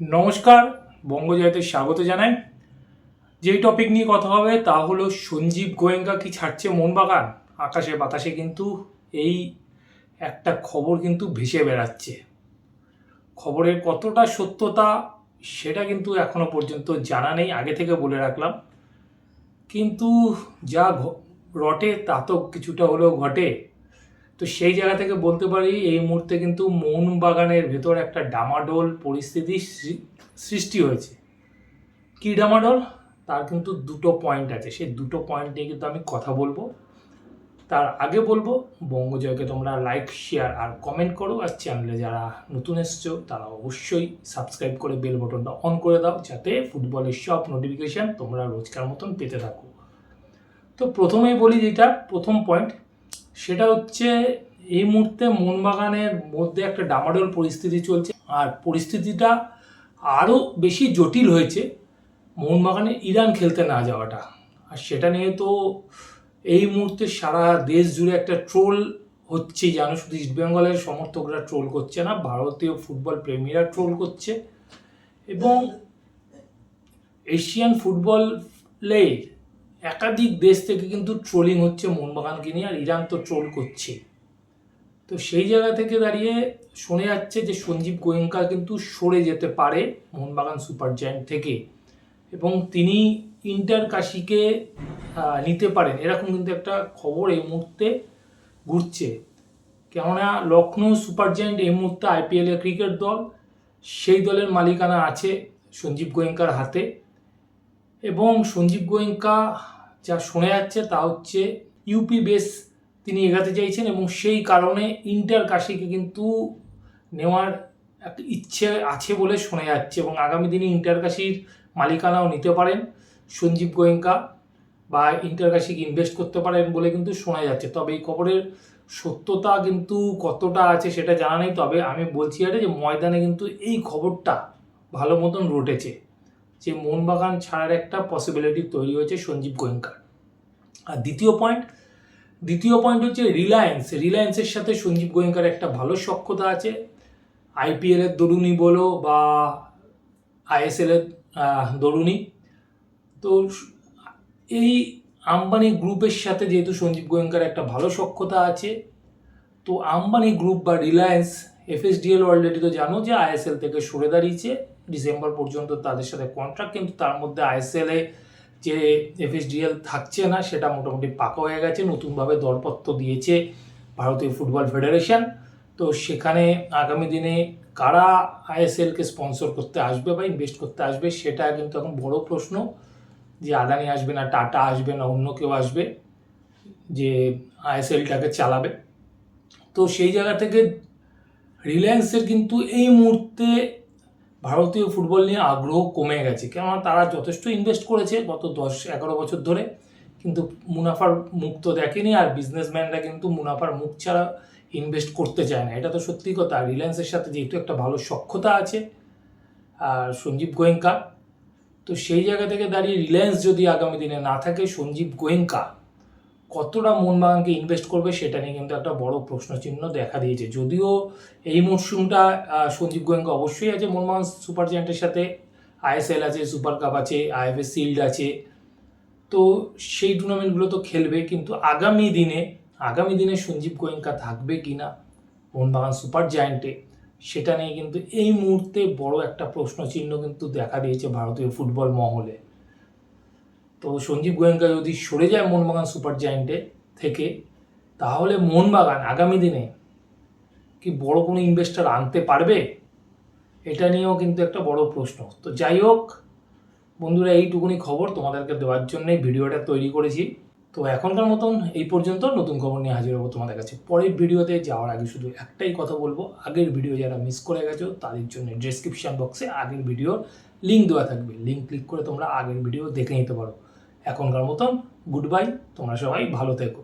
নমস্কার, বঙ্গজয়তে স্বাগত জানাই। যেই টপিক নিয়ে কথা হবে তা হলো সঞ্জীব গোয়েঙ্কা কি ছাড়ছে মোহনবাগান আকাশে বাতাসে কিন্তু এই একটা খবর কিন্তু ভেসে বেড়াচ্ছে। খবরের কতটা সত্যতা সেটা কিন্তু এখনও পর্যন্ত জানা নেই, আগে থেকে বলে রাখলাম। কিন্তু যা রটে তা তো কিছুটা হলেও ঘটে। তো সেই জায়গা থেকে বলতে পারি এই মুহূর্তে কিন্তু মোহনবাগানের ভেতর একটা ডামাডোল পরিস্থিতি সৃষ্টি হয়েছে। কী ডামাডোল? তার কিন্তু দুটো পয়েন্ট আছে। সেই দুটো পয়েন্ট নিয়ে কিন্তু আমি কথা বলব। তার আগে বলব, বঙ্গজয়কে তোমরা লাইক শেয়ার আর কমেন্ট করো। আর চ্যানেলে যারা নতুন এসছো, তারা অবশ্যই সাবস্ক্রাইব করে বেল বটনটা অন করে দাও। যাতে ফুটবলের সব নোটিফিকেশান তোমরা রোজকার মতন পেতে থাকো। তো প্রথমেই বলি যেটা, প্রথম পয়েন্ট সেটা হচ্ছে এই মুহূর্তে মোহনবাগানের মধ্যে একটা ডামাডোল পরিস্থিতি চলছে। আর পরিস্থিতিটা আরও বেশি জটিল হয়েছে মোহনবাগানে ইরান খেলতে না যাওয়াটা। আর সেটা নিয়ে তো এই মুহূর্তে সারা দেশ জুড়ে একটা ট্রোল হচ্ছে জানো শুধু ইস্টবেঙ্গলের সমর্থকরা ট্রোল করছে না, ভারতীয় ফুটবল প্রেমীরা ট্রোল করছে। এবং এশিয়ান ফুটবলে একাধিক দেশ থেকে কিন্তু ট্রোলিং হচ্ছে মোহনবাগানকে নিয়ে, আর ইরান তো ট্রোল করছে। তো সেই জায়গা থেকে দাঁড়িয়ে শোনা যাচ্ছে যে সঞ্জীব গোয়েঙ্কা কিন্তু সরে যেতে পারে মোহনবাগান সুপার জায়ান্ট থেকে। এবং তিনি ইন্টার কাশিকে নিতে পারেন। এরকম কিন্তু একটা খবর এই মুহূর্তে ঘুরছে। কেননা লখনৌ সুপার জায়ান্ট এই মুহূর্তে আইপিএল ক্রিকেট দল, সেই দলের মালিকানা আছে সঞ্জীব গোয়েঙ্কার হাতে। এবং সঞ্জীব গোয়েঙ্কা যা শোনা যাচ্ছে তা হচ্ছে ইউপি বেস তিনি এগাতে চাইছেন এবং সেই কারণে ইন্টার কাশিকে কিন্তু নেওয়ার একটা ইচ্ছে আছে বলে শোনা যাচ্ছে এবং আগামী দিনে ইন্টার কাশির মালিকানাও নিতে পারেন সঞ্জীব গোয়েঙ্কা বা ইন্টার কাশিকে ইনভেস্ট করতে পারেন বলে কিন্তু শোনা যাচ্ছে। তবে এই খবরের সত্যতা কিন্তু কতটা আছে সেটা জানা নেই। তবে আমি বলছি আরে যে ময়দানে কিন্তু এই খবরটা ভালো মতন রটেছে যে মোহনবাগান ছাড়ার একটা পসিবিলিটি তৈরি হয়েছে সঞ্জীব গোয়েঙ্কার। আর দ্বিতীয় পয়েন্ট দ্বিতীয় পয়েন্ট হচ্ছে রিলায়েন্স রিলায়েন্সের সাথে সঞ্জীব গোয়েঙ্কার একটা ভালো সক্ষতা আছে। আইপিএলের দরুনি বলো বা আইএসএলের দরুনি তো এই আম্বানি গ্রুপের সাথে যেহেতু সঞ্জীব গোয়েঙ্কার একটা ভালো সক্ষতা আছে, তো আম্বানি গ্রুপ বা রিলায়েন্স এফএসডিএল অলরেডি তো জানো যে আইএসএল থেকে সরে দাঁড়িয়েছে। ডিসেম্বর পর্যন্ত তাদের সাথে কন্ট্রাক্ট কিন্তু তার মধ্যে আইএসএল এ যে এফএসডিএল থাকছে না, সেটা মোটামুটি পাকা হয়ে গেছে, নতুনভাবে দরপত্র দিয়েছে ভারতীয় ফুটবল ফেডারেশন। তো সেখানে আগামী দিনে কারা আইএসএলকে স্পন্সর করতে আসবে বা ইনভেস্ট করতে আসবে, সেটা কিন্তু এখন বড় প্রশ্ন যে আদানি আসবে না, টাটা আসবে না, অন্য কেউ আসবে যে আইএসএলটাকে চালাবে। তো সেই জায়গা থেকে রিলায়েন্সের কিন্তু এই মুহূর্তে ভারতীয় ফুটবল নিয়ে আগ্রহ কমে গেছে। কেননা তারা যথেষ্ট ইনভেস্ট করেছে গত দশ, এগারো বছর ধরে। কিন্তু মুনাফার মুখ তো দেখেনি আর বিজনেসম্যানরা কিন্তু মুনাফার মুখ ছাড়া ইনভেস্ট করতে চায় না। এটা তো সত্যি কথা। রিলায়েন্সের সাথে যেহেতু একটা ভালো সক্ষতা আছে, আর সঞ্জীব গোয়েঙ্কা। তো সেই জায়গা থেকে দাঁড়িয়ে রিলায়েন্স যদি আগামী দিনে না থাকে, সঞ্জীব গোয়েঙ্কা কতটা মোহনবাগানকে ইনভেস্ট করবে সেটা নিয়ে কিন্তু একটা বড় প্রশ্নচিহ্ন দেখা দিয়েছে। যদিও এই মরশুমটা সঞ্জীব গোয়েঙ্কা অবশ্যই আছে মোহনবাগান সুপার জায়ান্টের সাথে। আইএসএল আছে সুপার কাপ আছে আইএফএ শিল্ড আছে। তো সেই টুর্নামেন্টগুলো তো খেলবে, কিন্তু আগামী দিনে আগামী দিনে সঞ্জীব গোয়েঙ্কা থাকবে কি না মোহনবাগান সুপার জায়ান্টে সেটা নিয়ে কিন্তু এই মুহূর্তে বড় একটা প্রশ্নচিহ্ন কিন্তু দেখা দিয়েছে ভারতীয় ফুটবল মহলে। তো সঞ্জীব গোয়েঙ্কা যদি সরে যায় মোহনবাগান সুপার জায়ান্টে থেকে, তাহলে মোহনবাগান আগামী দিনে কি বড় কোনো ইনভেস্টার আনতে পারবে? এটা নিয়েও কিন্তু একটা বড় প্রশ্ন। তো যাই হোক, বন্ধুরা, এইটুকুনি খবর তোমাদেরকে দেওয়ার জন্যই ভিডিওটা তৈরি করেছি। তো এখনকার মতন এই পর্যন্ত নতুন খবর নিয়ে হাজির হব তোমাদের কাছে। পরের ভিডিওতে যাওয়ার আগে শুধু একটাই কথা বলব, আগের ভিডিও যারা মিস করে গেছো, তাদের জন্য ডেসক্রিপশন বক্সে আগের ভিডিওর লিঙ্ক দেওয়া থাকবে। লিঙ্ক ক্লিক করে তোমরা আগের ভিডিও দেখে নিতে পারো। এখনকার মতন গুড বাই তোমরা সবাই ভালো থেকো।